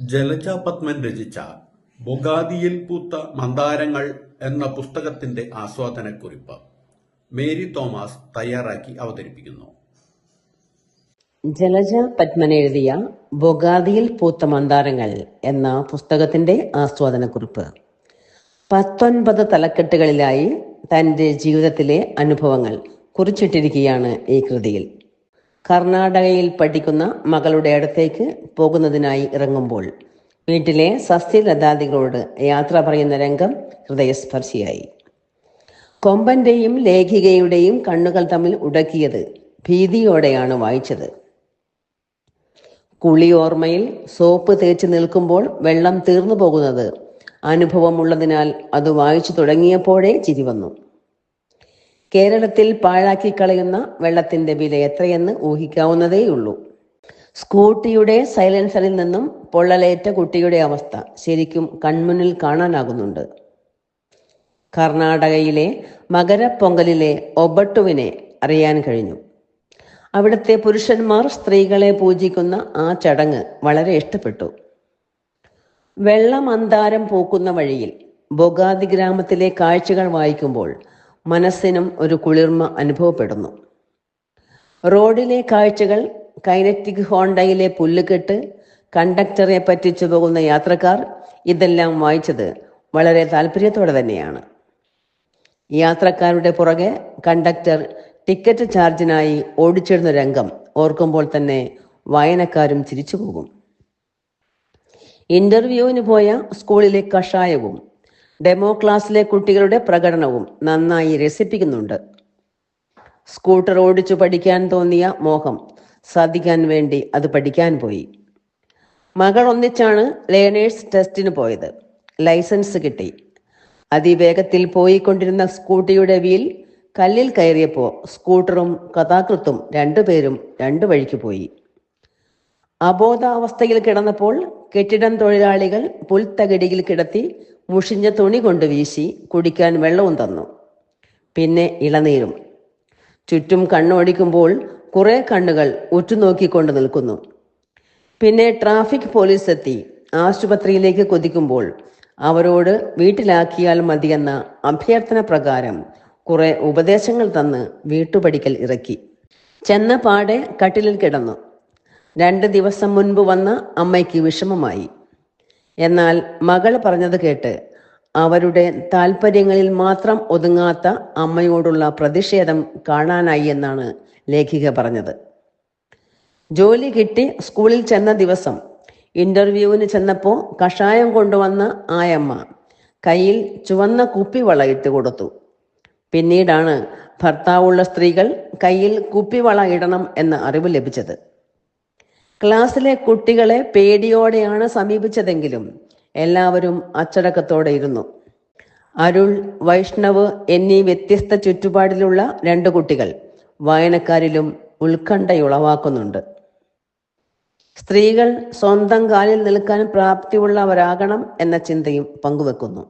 ജലജ പത്മൻ രചിച്ച ബൊഗാദിയിൽ പൂത്ത മന്ദാരങ്ങൾ എന്ന പുസ്തകത്തിന്റെ ആസ്വാദനക്കുറിപ്പ് മേരി തോമസ് തയ്യാറാക്കി അവതരിപ്പിക്കുന്നു. ജലജ പത്മൻ എഴുതിയ ബൊഗാദിയിൽ പൂത്ത മന്ദാരങ്ങൾ എന്ന പുസ്തകത്തിന്റെ ആസ്വാദനക്കുറിപ്പ്. പത്തൊൻപത് തലക്കെട്ടുകളിലായി തന്റെ ജീവിതത്തിലെ അനുഭവങ്ങൾ കുറിച്ചിട്ടിരിക്കുകയാണ് ഈ കൃതിയിൽ. കർണാടകയിൽ പഠിക്കുന്ന മകളുടെ അടുത്തേക്ക് പോകുന്നതിനായി ഇറങ്ങുമ്പോൾ വീട്ടിലെ സസ്യലതാദികളോട് യാത്ര പറയുന്ന രംഗം ഹൃദയസ്പർശിയായി. കൊമ്പന്റെയും ലേഖികയുടെയും കണ്ണുകൾ തമ്മിൽ ഉടക്കിയത് ഭീതിയോടെയാണ് വായിച്ചത്. കുളി ഓർമ്മയിൽ സോപ്പ് തേച്ച് നിൽക്കുമ്പോൾ വെള്ളം തീർന്നു പോകുന്നത് അനുഭവമുള്ളതിനാൽ അത് വായിച്ചു തുടങ്ങിയപ്പോഴേ ചിരി വന്നു. കേരളത്തിൽ പാഴാക്കി കളയുന്ന വെള്ളത്തിന്റെ വില എത്രയെന്ന് ഊഹിക്കാവുന്നതേയുള്ളൂ. സ്കൂട്ടിയുടെ സൈലൻസറിൽ നിന്നും പൊള്ളലേറ്റ കുട്ടിയുടെ അവസ്ഥ ശരിക്കും കൺമുന്നിൽ കാണാനാകുന്നുണ്ട്. കർണാടകയിലെ മകരപ്പൊങ്കലിലെ ഒബട്ടുവിനെ അറിയാൻ കഴിഞ്ഞു. അവിടുത്തെ പുരുഷന്മാർ സ്ത്രീകളെ പൂജിക്കുന്ന ആ ചടങ്ങ് വളരെ ഇഷ്ടപ്പെട്ടു. വെള്ളമന്താരം പൂക്കുന്ന വഴിയിൽ ബൊഗാദി ഗ്രാമത്തിലെ കാഴ്ചകൾ വായിക്കുമ്പോൾ മനസ്സിനും ഒരു കുളിർമ അനുഭവപ്പെടുന്നു. റോഡിലെ കാഴ്ചകൾ കൈനറ്റിക് ഹോണ്ടയിലെ പുല്ലുകെട്ട് കണ്ടക്ടറെ പറ്റിച്ചു പോകുന്ന യാത്രക്കാർ ഇതെല്ലാം വായിച്ചത് വളരെ താല്പര്യത്തോടെ തന്നെയാണ്. യാത്രക്കാരുടെ പുറകെ കണ്ടക്ടർ ടിക്കറ്റ് ചാർജിനായി ഓടിച്ചിടുന്ന രംഗം ഓർക്കുമ്പോൾ തന്നെ വായനക്കാരും ചിരിച്ചു പോകും ഇന്റർവ്യൂവിന് പോയ സ്കൂളിലെ കഷായവും ഡെമോ ക്ലാസ്സിലെ കുട്ടികളുടെ പ്രകടനവും നന്നായി രസിപ്പിക്കുന്നുണ്ട്. സ്കൂട്ടർ ഓടിച്ചു പഠിക്കാൻ തോന്നിയ മോഹം സാധിക്കാൻ വേണ്ടി അത് പഠിക്കാൻ പോയി. മകൾ ഒന്നിച്ചാണ് ലേണേഴ്സ് ടെസ്റ്റിന് പോയത്. ലൈസൻസ് കിട്ടി. അതിവേഗത്തിൽ പോയിക്കൊണ്ടിരുന്ന സ്കൂട്ടിയുടെ വീൽ കല്ലിൽ കയറിയപ്പോൾ സ്കൂട്ടറും കഥാകൃത്തും രണ്ടുപേരും രണ്ടു വഴിക്ക് പോയി. അബോധാവസ്ഥയിൽ കിടന്നപ്പോൾ കെട്ടിടം തൊഴിലാളികൾ പുൽത്തകിടിയിൽ കിടത്തി മുഷിഞ്ഞ തുണി കൊണ്ട് വീശി കുടിക്കാൻ വെള്ളവും തന്നു. പിന്നെ ഇളനീരും. ചുറ്റും കണ്ണോടിക്കുമ്പോൾ കുറെ കണ്ണുകൾ ഉറ്റുനോക്കിക്കൊണ്ട് നിൽക്കുന്നു. പിന്നെ ട്രാഫിക് പോലീസ് എത്തി. ആശുപത്രിയിലേക്ക് കൊതിക്കുമ്പോൾ അവരോട് വീട്ടിലാക്കിയാൽ മതിയെന്ന അഭ്യർത്ഥന പ്രകാരം കുറെ ഉപദേശങ്ങൾ തന്ന് വീട്ടുപടിക്കൽ ഇറക്കി. ചെന്ന പാടെ കട്ടിലിൽ കിടന്നു. രണ്ട് ദിവസം മുൻപ് വന്ന അമ്മയ്ക്ക് വിഷമമായി. എന്നാൽ മകൾ പറഞ്ഞത് കേട്ട് അവരുടെ താല്പര്യങ്ങളിൽ മാത്രം ഒതുങ്ങാത്ത അമ്മയോടുള്ള പ്രതിഷേധം കാണാനായി എന്നാണ് ലേഖിക പറഞ്ഞത്. ജോലി കിട്ടി സ്കൂളിൽ ചെന്ന ദിവസം ഇന്റർവ്യൂവിന് ചെന്നപ്പോൾ കഷായം കൊണ്ടുവന്ന ആയമ്മ കയ്യിൽ ചുവന്ന കുപ്പി വളയിട്ട് കൊടുത്തു. പിന്നീടാണ് ഭർത്താവുള്ള സ്ത്രീകൾ കയ്യിൽ കുപ്പിവള ഇടണം എന്ന അറിവ് ലഭിച്ചത്. ക്ലാസ്സിലെ കുട്ടികളെ പേടിയോടെയാണ് സമീപിച്ചതെങ്കിലും എല്ലാവരും അച്ചടക്കത്തോടെ ഇരുന്നു. അരുൾ വൈഷ്ണവ് എന്നീ വ്യത്യസ്ത ചുറ്റുപാടിലുള്ള രണ്ട് കുട്ടികൾ വായനക്കാരിലും ഉത്കണ്ഠയുളവാക്കുന്നുണ്ട്. സ്ത്രീകൾ സ്വന്തം കാലിൽ നിൽക്കാൻ പ്രാപ്തിയുള്ളവരാകണം എന്ന ചിന്തയും പങ്കുവെക്കുന്നു.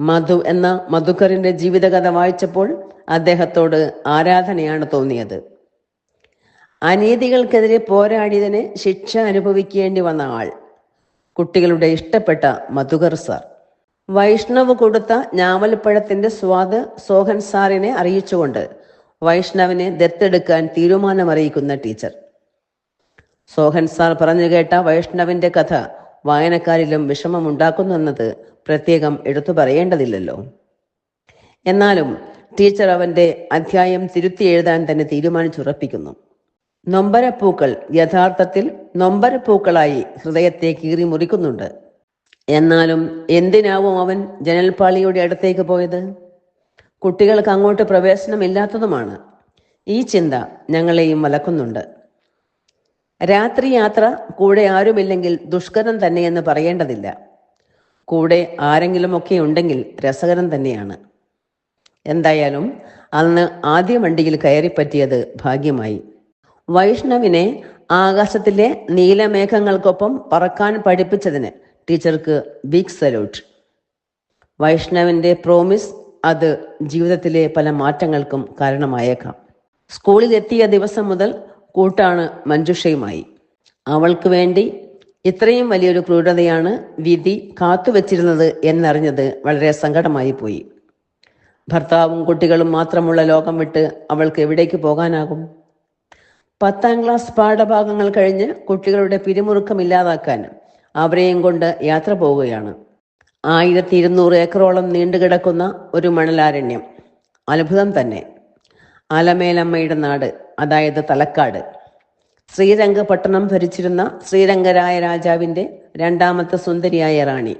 മധു എന്ന മധുക്കറിന്റെ ജീവിതകഥ വായിച്ചപ്പോൾ അദ്ദേഹത്തോട് ആരാധനയാണ് തോന്നിയത്? അനീതികൾക്കെതിരെ പോരാടിയതിന് ശിക്ഷ അനുഭവിക്കേണ്ടി വന്ന ആൾ കുട്ടികളുടെ ഇഷ്ടപ്പെട്ട മധുകർ സാർ. വൈഷ്ണവ് കൊടുത്ത ഞാവൽപ്പഴത്തിന്റെ സ്വാദ് സോഹൻ സാറിനെ അറിയിച്ചുകൊണ്ട് വൈഷ്ണവിനെ ദത്തെടുക്കാൻ തീരുമാനമറിയിക്കുന്ന ടീച്ചർ. സോഹൻ സാർ പറഞ്ഞു കേട്ട വൈഷ്ണവിന്റെ കഥ വായനക്കാരിലും വിഷമമുണ്ടാക്കുന്നെന്നത് പ്രത്യേകം എടുത്തു പറയേണ്ടതില്ലല്ലോ. എന്നാലും ടീച്ചർ അവന്റെ അധ്യായം തിരുത്തി എഴുതാൻ തന്നെ തീരുമാനിച്ചുറപ്പിക്കുന്നു. നൊമ്പരപ്പൂക്കൾ യഥാർത്ഥത്തിൽ നൊമ്പരപ്പൂക്കളായി ഹൃദയത്തെ കീറി മുറിക്കുന്നുണ്ട്. എന്നാലും എന്തിനാവും അവൻ ജനൽപ്പാളിയുടെ അടുത്തേക്ക് പോയത്? കുട്ടികൾക്ക് അങ്ങോട്ട് പ്രവേശനമില്ലാത്തതുമാണ്. ഈ ചിന്ത ഞങ്ങളെയും വലക്കുന്നുണ്ട്. രാത്രി യാത്ര കൂടെ ആരുമില്ലെങ്കിൽ ദുഷ്കരം തന്നെയെന്ന് പറയേണ്ടതില്ല. കൂടെ ആരെങ്കിലുമൊക്കെ ഉണ്ടെങ്കിൽ രസകരം തന്നെയാണ്. എന്തായാലും അന്ന് ആദ്യ വണ്ടിയിൽ കയറിപ്പറ്റിയത് ഭാഗ്യമായി. വൈഷ്ണവിനെ ആകാശത്തിലെ നീലമേഘങ്ങൾക്കൊപ്പം പറക്കാൻ പഠിപ്പിച്ചതിന് ടീച്ചർക്ക് ബിഗ് സല്യൂട്ട് വൈഷ്ണവിന്റെ പ്രോമിസ് അത് ജീവിതത്തിലെ പല മാറ്റങ്ങൾക്കും കാരണമായേക്കാം. സ്കൂളിൽ എത്തിയ ദിവസം മുതൽ കൂട്ടാണ് മഞ്ജുഷയുമായി. അവൾക്ക് വേണ്ടി ഇത്രയും വലിയൊരു ക്രൂരതയാണ് വിധി കാത്തുവച്ചിരുന്നത് എന്നറിഞ്ഞത് വളരെ സങ്കടമായി പോയി. ഭർത്താവും കുട്ടികളും മാത്രമുള്ള ലോകം വിട്ട് അവൾക്ക് എവിടേക്ക് പോകാനാകും? പത്താം ക്ലാസ് പാഠഭാഗങ്ങൾ കഴിഞ്ഞ് കുട്ടികളുടെ പിരിമുറുക്കം ഇല്ലാതാക്കാൻ അവരെയും കൊണ്ട് യാത്ര പോവുകയാണ്. ആയിരത്തി ഇരുന്നൂറ് ഏക്കറോളം നീണ്ടുകിടക്കുന്ന ഒരു മണലാരണ്യം. അത്ഭുതം തന്നെ. അലമേലമ്മയുടെ നാട് അതായത് തലക്കാട്. ശ്രീരംഗപട്ടണം ഭരിച്ചിരുന്ന ശ്രീരംഗരായ രാജാവിന്റെ രണ്ടാമത്തെ സുന്ദരിയായ റാണി.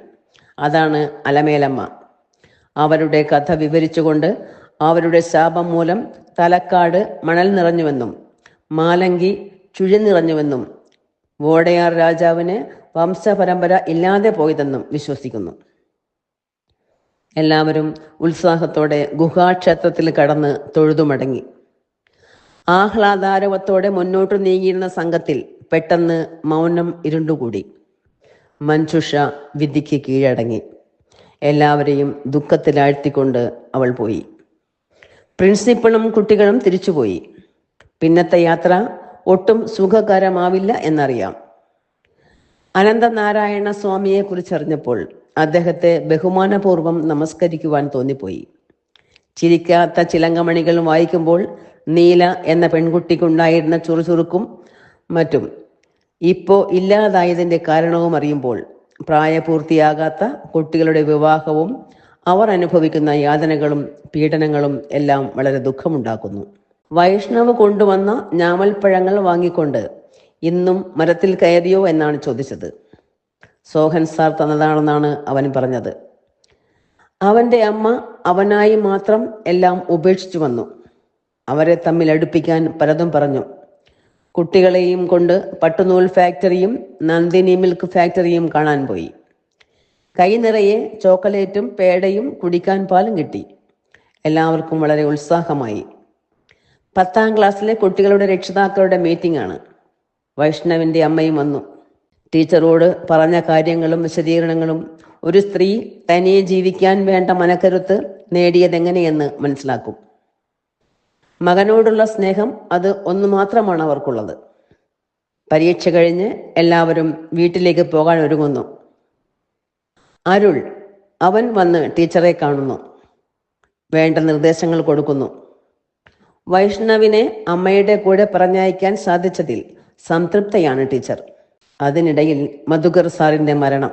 അതാണ് അലമേലമ്മ. അവരുടെ കഥ വിവരിച്ചുകൊണ്ട് അവരുടെ ശാപം മൂലം തലക്കാട് മണൽ നിറഞ്ഞുവെന്നും മാലങ്കി ചുഴി നിറഞ്ഞുവെന്നും വോടയാർ രാജാവിന് വംശപരമ്പര ഇല്ലാതെ പോയതെന്നും വിശ്വസിക്കുന്നു. എല്ലാവരും ഉത്സാഹത്തോടെ ഗുഹാക്ഷേത്രത്തിൽ കടന്ന് തൊഴുതുമടങ്ങി. ആഹ്ലാദാരവത്തോടെ മുന്നോട്ട് നീങ്ങിയിരുന്ന സംഘത്തിൽ പെട്ടെന്ന് മൗനം ഇരുണ്ടുകൂടി. മഞ്ജുഷ വിധിക്ക് കീഴടങ്ങി. എല്ലാവരെയും ദുഃഖത്തിലാഴ്ത്തിക്കൊണ്ട് അവൾ പോയി. പ്രിൻസിപ്പളും കുട്ടികളും തിരിച്ചുപോയി. പിന്നത്തെ യാത്ര ഒട്ടും സുഖകരമാവില്ല എന്നറിയാം. അനന്തനാരായണ സ്വാമിയെ കുറിച്ചറിഞ്ഞപ്പോൾ അദ്ദേഹത്തെ ബഹുമാനപൂർവം നമസ്കരിക്കുവാൻ തോന്നിപ്പോയി. ചിരിക്കാത്ത ചിലങ്കമണികൾ വായിക്കുമ്പോൾ നീല എന്ന പെൺകുട്ടിക്കുണ്ടായിരുന്ന ചുറുചുറുക്കും മറ്റും ഇപ്പോ ഇല്ലാതായതിന്റെ കാരണവും അറിയുമ്പോൾ പ്രായപൂർത്തിയാകാത്ത കുട്ടികളുടെ വിവാഹവും അവർ അനുഭവിക്കുന്ന യാതനകളും പീഡനങ്ങളും എല്ലാം വളരെ ദുഃഖമുണ്ടാക്കുന്നു. വൈഷ്ണവ് കൊണ്ടുവന്ന ഞാമൽപ്പഴങ്ങൾ വാങ്ങിക്കൊണ്ട് ഇന്നും മരത്തിൽ കയറിയോ എന്നാണ് ചോദിച്ചത്. സോഹൻ സാർ തന്നതാണെന്നാണ് അവൻ പറഞ്ഞത്. അവന്റെ അമ്മ അവനായി മാത്രം എല്ലാം ഉപേക്ഷിച്ചു വന്നു. അവരെ തമ്മിൽ അടുപ്പിക്കാൻ പലതും പറഞ്ഞു. കുട്ടികളെയും കൊണ്ട് പട്ടുനൂൽ ഫാക്ടറിയും നന്ദിനി മിൽക്ക് ഫാക്ടറിയും കാണാൻ പോയി. കൈ നിറയെ ചോക്ലേറ്റും പേടയും കുടിക്കാൻ പാലും കിട്ടി. എല്ലാവർക്കും വളരെ ഉത്സാഹമായി. പത്താം ക്ലാസ്സിലെ കുട്ടികളുടെ രക്ഷിതാക്കളുടെ മീറ്റിംഗ് ആണ്. വൈഷ്ണവിന്റെ അമ്മയും വന്നു. ടീച്ചറോട് പറഞ്ഞ കാര്യങ്ങളും വിശദീകരണങ്ങളും ഒരു സ്ത്രീ തനിയെ ജീവിക്കാൻ വേണ്ട മനക്കരുത്ത് നേടിയതെങ്ങനെയെന്ന് മനസ്സിലാക്കും. മകനോടുള്ള സ്നേഹം അത് ഒന്ന് മാത്രമാണ് അവർക്കുള്ളത്. പരീക്ഷ കഴിഞ്ഞ് എല്ലാവരും വീട്ടിലേക്ക് പോകാൻ ഒരുങ്ങുന്നു. അരുൾ അവൻ വന്ന് ടീച്ചറെ കാണുന്നു. വേണ്ട നിർദ്ദേശങ്ങൾ കൊടുക്കുന്നു. വൈഷ്ണവിനെ അമ്മയുടെ കൂടെ പറഞ്ഞയക്കാൻ സാധിച്ചതിൽ സംതൃപ്തയാണ് ടീച്ചർ. അതിനിടയിൽ മധുകർ സാറിന്റെ മരണം.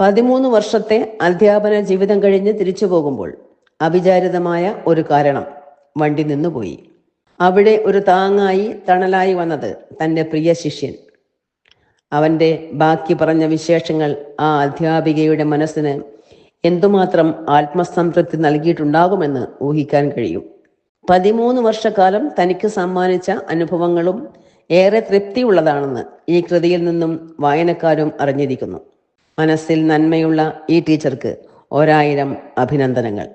പതിമൂന്ന് വർഷത്തെ അധ്യാപന ജീവിതം കഴിഞ്ഞ് തിരിച്ചു പോകുമ്പോൾ അവിചാരിതമായ ഒരു കാരണം വണ്ടി നിന്നുപോയി. അവിടെ ഒരു താങ്ങായി തണലായി വന്നത് തന്റെ പ്രിയ ശിഷ്യൻ. അവന്റെ ബാക്കി പറഞ്ഞ വിശേഷങ്ങൾ ആ അധ്യാപികയുടെ മനസ്സിന് എന്തുമാത്രം ആത്മസംതൃപ്തി നൽകിയിട്ടുണ്ടാകുമെന്ന് ഊഹിക്കാൻ കഴിയും. പതിമൂന്ന് വർഷക്കാലം തനിക്ക് സമ്മാനിച്ച അനുഭവങ്ങളും ഏറെ തൃപ്തിയുള്ളതാണെന്ന് ഈ കൃതിയിൽ നിന്നും വായനക്കാരും അറിഞ്ഞിരിക്കുന്നു. മനസ്സിൽ നന്മയുള്ള ഈ ടീച്ചർക്ക് ഒരായിരം അഭിനന്ദനങ്ങൾ.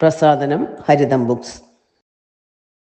പ്രസാദനം ഹരിതം ബുക്സ്.